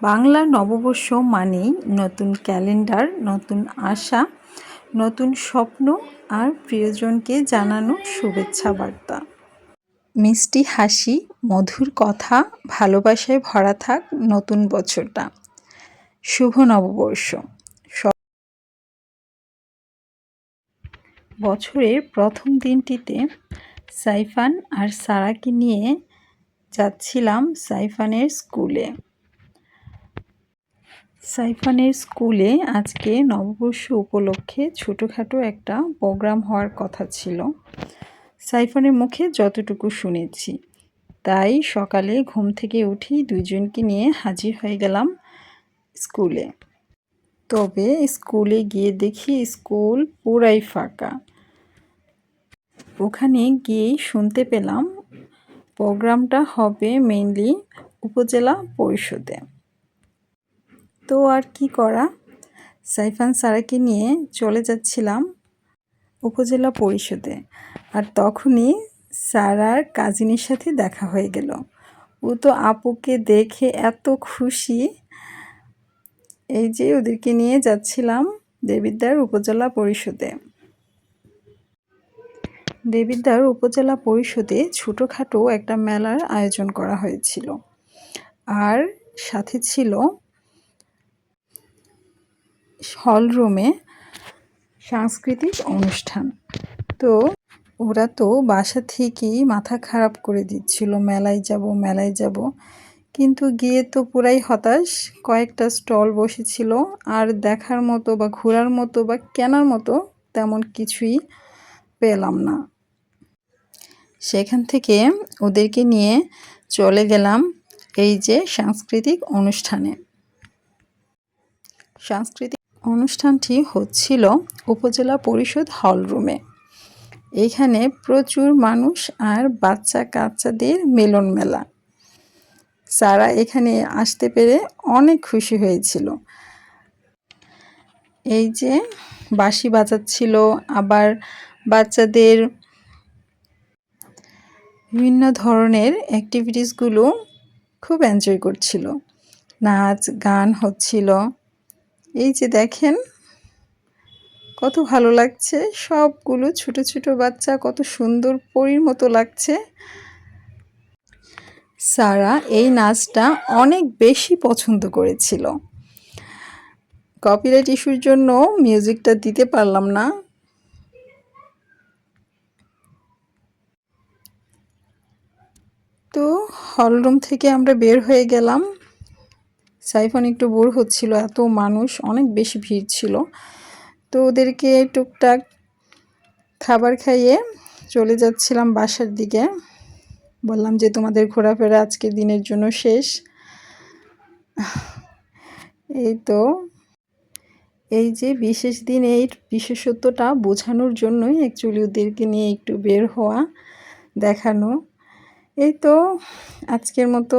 বাংলা নববর্ষ মানেই নতুন ক্যালেন্ডার, নতুন আশা, নতুন স্বপ্ন আর প্রিয়জনকে জানানো শুভেচ্ছা বার্তা। মিষ্টি হাসি, মধুর কথা, ভালোবাসায় ভরা থাক নতুন বছরটা। শুভ নববর্ষ। বছরের প্রথম দিনটিতে সাইফান আর সারাকে নিয়ে যাচ্ছিলাম সাইফানের স্কুলে। সাইফানের স্কুলে আজকে নববর্ষ উপলক্ষে ছোটোখাটো একটা প্রোগ্রাম হওয়ার কথা ছিল। সাইফানের মুখে যতটুকু শুনেছি, তাই সকালে ঘুম থেকে উঠি দুজনকে নিয়ে হাজির হয়ে গেলাম স্কুলে। তবে স্কুলে গিয়ে দেখি স্কুল পুরাই ফাঁকা। ওখানে গিয়েই শুনতে পেলাম, প্রোগ্রামটা হবে মেইনলি উপজেলা পরিষদে। তো আর কি করা? সাইফান সারাকে নিয়ে চলে যাচ্ছিলাম উপজেলা পরিষদে। আর তখনই সারার কাজিনের সাথে দেখা হয়ে গেল। ও তো আপুকে দেখে এত খুশি। এই যে ওদেরকে নিয়ে যাচ্ছিলাম দেবিদ্দার উপজেলা পরিষদে। দেবিদ্দার উপজেলা পরিষদে ছোটোখাটো একটা মেলার আয়োজন করা হয়েছিল। আর সাথে ছিল হলরুমে সাংস্কৃতিক অনুষ্ঠান। তো ওরা তো বাসা থেকেই মাথা খারাপ করে দিচ্ছিল, মেলায় যাব মেলায় যাব। কিন্তু গিয়ে তো পুরাই হতাশ, কয়েকটা স্টল বসেছিল। আর দেখার মতো বা ঘোরার মতো বা কেনার মতো তেমন কিছুই পেলাম না। সেখান থেকে ওদেরকে নিয়ে চলে গেলাম এই যে সাংস্কৃতিক অনুষ্ঠানে। সাংস্কৃতিক অনুষ্ঠানটি হচ্ছিল উপজেলা পরিষদ হলরুমে এখানে প্রচুর মানুষ আর বাচ্চা কাচ্চাদের মেলন মেলা। সারা এখানে আসতে পেরে অনেক খুশি হয়েছিল। এই যে বাঁশি বাজাচ্ছিল, আবার বাচ্চাদের বিভিন্ন ধরনের অ্যাক্টিভিটিসগুলো খুব এনজয় করছিল। নাচ, গান হচ্ছিল। এই যে দেখেন, কত ভালো লাগছে। সবগুলো ছোট ছোট বাচ্চা, কত সুন্দর পরীর মতো লাগছে। সারা এই নাচটা অনেক বেশি পছন্দ করেছিল। কপিরাইট ইস্যুর জন্য মিউজিকটা দিতে পারলাম না। তো হলরুম থেকে আমরা বের হয়ে গেলাম। সাইফন একটু বোর হচ্ছিল, এত মানুষ, অনেক বেশি ভিড় ছিল। তো ওদেরকে টুকটাক খাবার খাইয়ে চলে যাচ্ছিলাম বাসার দিকে। বললাম যে, তোমাদের ঘোরাফেরা আজকের দিনের জন্য শেষ। এই তো, এই যে বিশেষ দিন এই বিশেষত্বটা বোঝানোর জন্যই অ্যাকচুয়ালি ওদেরকে নিয়ে একটু বের হওয়া দেখানো। এই তো, আজকের মতো